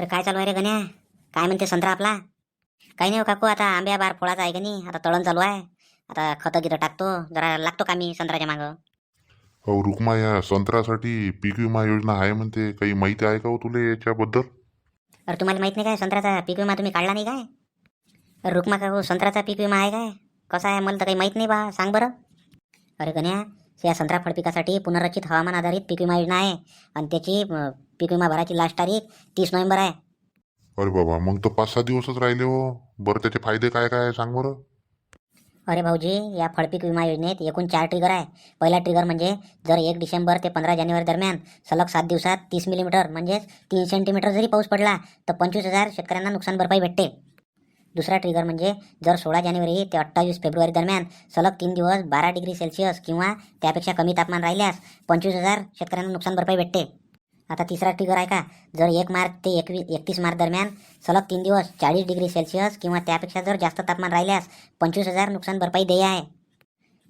अरे काय चालू आहे रे गण्या? काय म्हणते संत्रा आपला? काही नाही हो काकू आता आंब्या बार फोळाचा आहे का नाही आता तळण चालू आहे. आता खतं गिरं टाकतो जरा लागतो का मी संत्र्याच्या मागं? हो रुक्मा या संत्र्यासाठी पीक विमा योजना आहे म्हणते. काही माहिती आहे का हो तुला याच्याबद्दल? अरे तुम्हाला माहीत नाही काय संत्र्याचा पीक विमा तुम्ही काढला नाही काय? अरे रुक्मा काकू संत्र्याचा पीक विमा आहे काय? कसा आहे मला तर काही माहीत नाही बा सांग बरं. अरे गण्या या संत्रा फळ पिकासाठी पुनर्रचित हवामान आधारित पीक विमा योजना आहे. आणि त्याची पीक विमा भराची लास्ट तारीख तीस नोव्हेंबर आहे. अरे बाबा मग तर पाच सहा दिवसच राहिले हो. बरं त्याचे फायदे काय काय आहे सांग बरं. अरे भाऊजी या फळपीक विमा योजनेत एकूण चार ट्रिगर आहे. पहिला ट्रिगर म्हणजे जर एक डिसेंबर ते पंधरा जानेवारी दरम्यान सलग सात दिवसात तीस मिलीमीटर म्हणजेच तीन सेंटीमीटर जरी पाऊस पडला तर पंचवीस हजार शेतकऱ्यांना नुकसान भरपाई भेटते. दुसरा ट्रिगर म्हणजे जर सोळा जानेवारी ते अठ्ठावीस फेब्रुवारी दरम्यान सलग तीन दिवस बारा डिग्री सेल्सिअस किंवा त्यापेक्षा कमी तापमान राहिल्यास पंचवीस हजार शेतकऱ्यांना नुकसान भरपाई भेटते. आता तिसरा ट्रिगर आहे का? जर एक मार्च ते एकवीस एकतीस मार्च दरम्यान सलग तीन दिवस चाळीस डिग्री सेल्सिअस किंवा त्यापेक्षा जर जास्त तापमान राहिल्यास पंचवीस हजार नुकसान भरपाई देय आहे.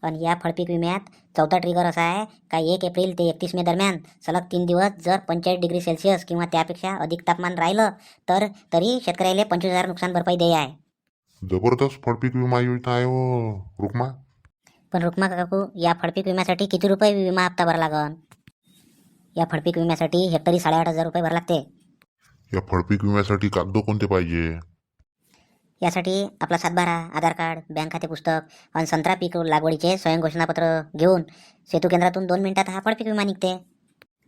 आणि या फळपीक विम्यात चौथा ट्रिगर असा आहे का एक एप्रिल ते एकतीस मे दरम्यान सलग तीन दिवस जर पंचेचाळीस डिग्री सेल्सिअस किंवा त्यापेक्षा अधिक तापमान राहिलं तर तरी शेतकऱ्याला पंचवीस हजार नुकसान भरपाई देय आहे. जबरदस्त फळपीक विमा योजना आहे हो रुक्मा. पण रुक्मा काकू या फळपीक विम्यासाठी किती रुपये विमा हप्ता भरा लागन? या फळपीक विम्यासाठी हेक्टरी साडेआठ हजार रुपये भरा लागते. या फळपीक विम्यासाठी कागद कोणते पाहिजे? यासाठी आपला सातबारा आधार कार्ड बँक खाते पुस्तक आणि संत्रा पीक लागवडीचे स्वयंघोषणापत्र घेऊन सेतू केंद्रातून दोन मिनिटात हा फळपीक विमा निघते.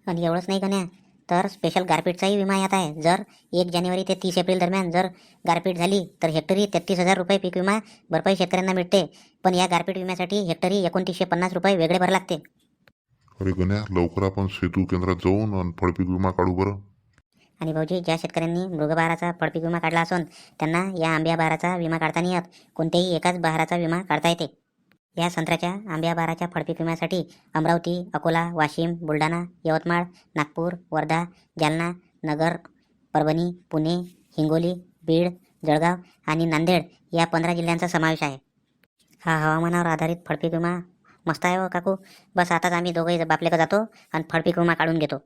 आणि एवढंच नाही का तर स्पेशल गारपीटचाही विमा यात आहे. जर एक जानेवारी ते तीस एप्रिल दरम्यान जर गारपीट झाली तर हेक्टरी तेहतीस हजार रुपये पीक विमा भरपाई शेतकऱ्यांना मिळते. पण या गारपीट विम्यासाठी हेक्टरी एकोणतीसशे पन्नास रुपये वेगळे भरावे लागते. अरे गण्या लवकर आपण सेतू केंद्रात जाऊन आणि फळपीक विमा काढू बरं. आणि भाऊजी ज्या शेतकऱ्यांनी मृगबहाराचा फळपीक विमा काढला असून त्यांना या आंब्या बहाराचा विमा काढता नाही येत. कोणत्याही एकाच बहाराचा विमा काढता येते. या संत्र्याच्या आंब्या बहाराच्या फळपीक विम्यासाठी अमरावती अकोला वाशिम बुलढाणा यवतमाळ नागपूर वर्धा जालना नगर परभणी पुणे हिंगोली बीड जळगाव आणि नांदेड या पंधरा जिल्ह्यांचा समावेश आहे. हा हवामानावर आधारित फळपीक विमा मस्त आहे हो काकू. बस आताच आम्ही दोघंही बापलेकं जातो आणि फळपीक विमा काढून घेतो.